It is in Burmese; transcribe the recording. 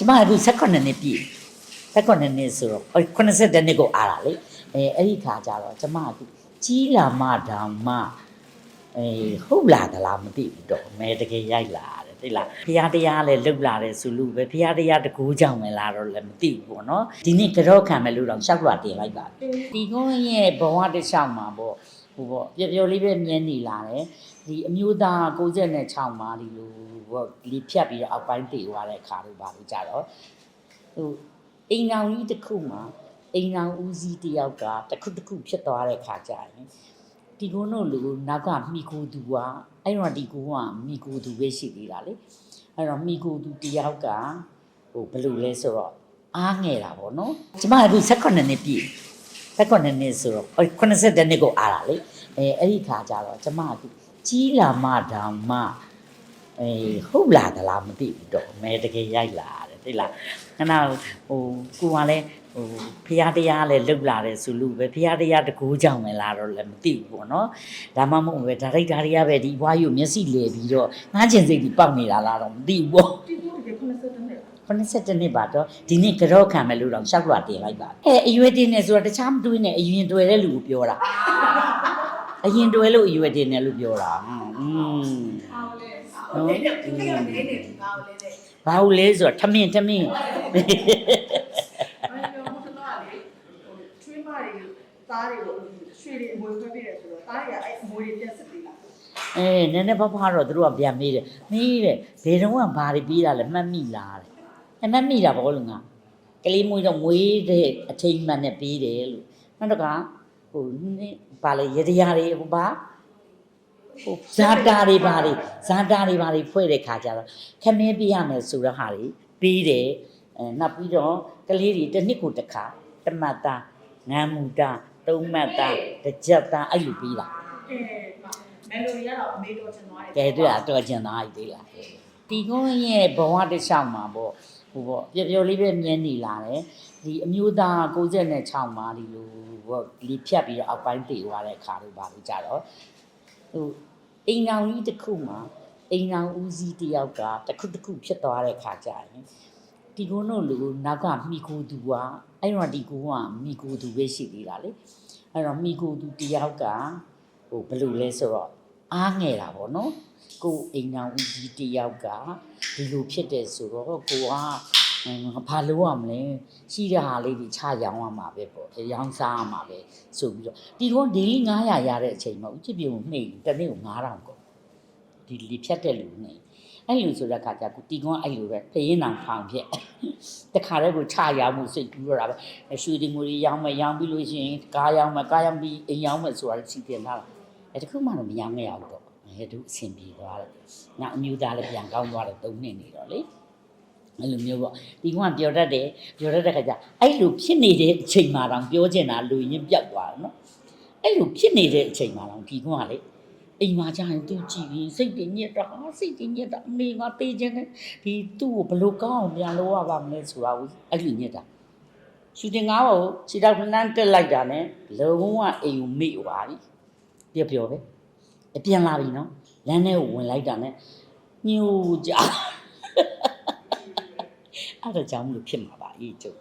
ကျမအခု18နှစ်ပြည့်18နှစ်ဆိုတော့80နှစ်ကိုအားတာလေအဲအဲ့ဒီခါကျတော့ကျမအခုကြီးလာမှတောင်မှအဲဟုတ်လာသလားမသိဘူးတော့မဲတကယ်ရိုက်လာတယ်သိလားဖရာတရားလည်းလုတ်လာတယ်ဆိုလို့ပဲဖရာတရားတကူကြောင့်မလားတော့လည်းမသိဘူးပေါ့နော်ဒီနေ့ကြောခံမယ်လို့တော့ရှောက်လွှာတင်လိုက်ပါဒီကုန်းရဲ့ဘဝတစ်လျှောက်မှာပေါ့ ဟိုပေါ့ပျော်ပျော်လေးပဲမြင်နေလာတယ်ဒီအမျိုးသား96မှာဒီလိုပေါ့လီဖြတ်ပြီးတော့အောက်ပိုင်းတည်သွားတဲ့ခါတို့ပါလို့ကြတော့ဟိုအိမ်အောင်ကြီးတစ်ခုမှာအိမ်အောင်ဦးစီးတစ်ယောက်ကတစ်ခုတစ်ခုဖြစ်သွားတဲ့ခါကြရင်ဒီကုန်းတို့လူနောက်ကမိကိုသူကအဲ့တော့ဒီကုန်းကမိကိုသူပဲရှိသေးတာလေအဲ့တော့မိကိုသူတစ်ယောက်ကဟိုဘယ်လိုလဲဆိုတော့အားငယ်တာပေါ့နော်ကျမအခု18နှစ်ပြည့် 18နှစ်ဆိုတော့80နှစ်ကိုအားတာလေအဲအဲ့ဒီခါကျတော့ကျမအခုကြီးလာမှတောင်မှအေးဟုတ်လာသလားမသိဘူးတော့မဲတကယ်ရိုက်လာတယ် သိလားခဏဟိုကိုကလည်းဟိုဖရာတရားလည်းလုတ်လာတယ်ဆိုလို့ပဲဖရာတရားတကူကြောင့်မလားတော့လည်းမသိဘူးပေါ့နော်ဒါမှမဟုတ်ပဲဒါရိုက်တာတွေကပဲဒီဘွားယူမျက်စိလေပြီးတော့ငားကျင်စိတ်ကြီးပေါက်နေတာလားတော့မသိဘူးပေါ့တီတိုတကယ်90နဲ့82နှစ်ပါတော့ဒီနေ့ကြောခံမယ်လို့တော့ရှောက်လွှာတင်လိုက်ပါအဲအရွယ်တင်နေဆိုတော့တခြားမတွေးနဲ့အရင်တွေ့တဲ့လူကိုပြောတာအရင်တွေ့လို့အရွယ်တင်တယ်လို့ပြောတာอืม အားလဲဟုတ်တယ်ဒီကနေ့နေဒီကားလဲတဲ့ဘာလို့လဲဆိုတော့ထမင်းထမင်းအဲ့တော့ဘုရားကလေဟိုချွေးမတွေသားတွေကိုရွှေတွေအမွေခွဲပေးတယ်ဆိုတော့သားတွေကအဲ့အမွေတွေပြန်စစ်ပေးတာအဲနည်းနည်းဖဖတော့သူတို့ကပြန်မေးတယ်မေးတယ်ဘယ်တော့မှဘာတွေပေးတာလဲမှတ်မိလားတဲ့အမှတ်မိတာဘောလို့ငါကလေးမွေးတော့မွေးတဲ့အချိန်မှန်နဲ့ပေးတယ်လို့နောက်တော့ကဟိုနည်းဘာလဲရတရားတွေဟိုဘာ ဟိုဇာတာတွေဘာတွေဇာတာတွေဘာတွေဖွဲ့တဲ့ခါကျတော့ခမင်းပြရမယ်ဆိုတဲ့ဟာတွေပေးတယ်အဲနောက်ပြီးတော့ကလေးတွေတစ်နှစ်ကိုတစ်ခါတမတ်တာငမ်းမူတာသုံးမတ်တာတစ်ကြက်တာအဲ့လိုပေးတာအဲမယ်လိုရီကတော့အမေတော်ချင်သွားတယ်ကဲတွေ့တာတော်ကျင်သားကြီးသေးလားဒီကုန်းရဲ့ဘဝတစ်လျှောက်မှာပေါ့ဟိုပေါ့ပျော်ပျော်လေးပဲမြင်နေလာတယ်ဒီအမျိုးသား96မှာဒီလိုပေါ့လီဖြတ်ပြီးတော့အောက်ပိုင်းတည်သွားတဲ့ခါတို့ပါလို့ကြတော့ ဟိုအိမ်အောင်ကြီးတစ်ခုမှာအိမ်အောင်ဦးစီးတစ်ယောက်ကတစ်ခုတစ်ခုဖြစ်သွားတဲ့ခါကြရင်ဒီကုန်းတို့လူနောက်ကမိကိုသူကအဲ့တော့ဒီကုန်းကမိကိုသူပဲရှိသေးတာလေအဲ့တော့မိကိုသူတစ်ယောက်ကဟိုဘယ်လိုလဲဆိုတော့အားငယ်တာပေါ့နော်ကိုယ်အိမ်အောင်ဦးကြီးတယောက်ကဒီလိုဖြစ်တယ်ဆိုတော့ကိုက ဟိုဘာလို့ရမလဲရှိတဲ့ဟာလေးတွေချရောင်းရမှာပဲပေါ့ရောင်းစားရမှာပဲဆိုပြီးတော့ဒီကောင်ဒေး900ရတဲ့အချိန်မှာဦးချစ်ပြေကိုနှိမ့်တစ်နေ့ကို9000ကိုဒီလီဖြတ်တဲ့လူနှိမ့်အဲ့လိုဆိုတဲ့ခါကျကိုတီကွန်အဲ့လိုပဲဖရင်းအောင်ဖောင်ဖြစ်တခါတည်းကိုချရောင်းမှုစိတ်ကူးတော့တာပဲရွှေတင်ငွေတွေရောင်းမယ်ရောင်းပြီးလို့ရှိရင်ကားရောင်းမယ်ကားရောင်းပြီးအိမ်ရောင်းမယ်ဆိုတာစီတင်ထားတာအဲ့တခုမှတော့မရောင်းခဲ့ရဘူးတော့အဲသူအဆင်ပြေသွားတယ်။နောက်အမျိုးသားလည်းပြန်ကောင်းသွားတယ်သုံးနှစ်နေတော့လေ အဲ့လိုမျိုးပေါ့ဒီကောင်ကပြောတတ်တယ်ပြောတတ်တဲ့ခါကျအဲ့လိုဖြစ်နေတဲ့အချိန်မှတော့ပြောချင်တာလူရင်းပြောက်သွားတယ်နော်အဲ့လိုဖြစ်နေတဲ့အချိန်မှတော့ဒီကောင်ကလေအိမ်မှာကြာရင်သူကြည့်ပြီးစိတ်တည်ညစ်တာဟာစိတ်တည်ညစ်တာအမေငါတေးခြင်းနဲ့ဒီသူ့ကိုဘလို့ကောင်းအောင်ပြန်လို့ရပါမလဲဆိုတာကိုအဲ့လိုညစ်တာရှူတင်ကားကိုခြေထောက်နှမ်းတက်လိုက်တာနဲ့လုံးဝအိမ်ကိုမိသွားပြီပြောပြောပဲအပြန်လာပြီနော်လမ်းထဲကိုဝင်လိုက်တာနဲ့ညို့ကြ အဲ့ဒါကြောင့်မလို့ဖြစ်မှာပါအေးကျုပ်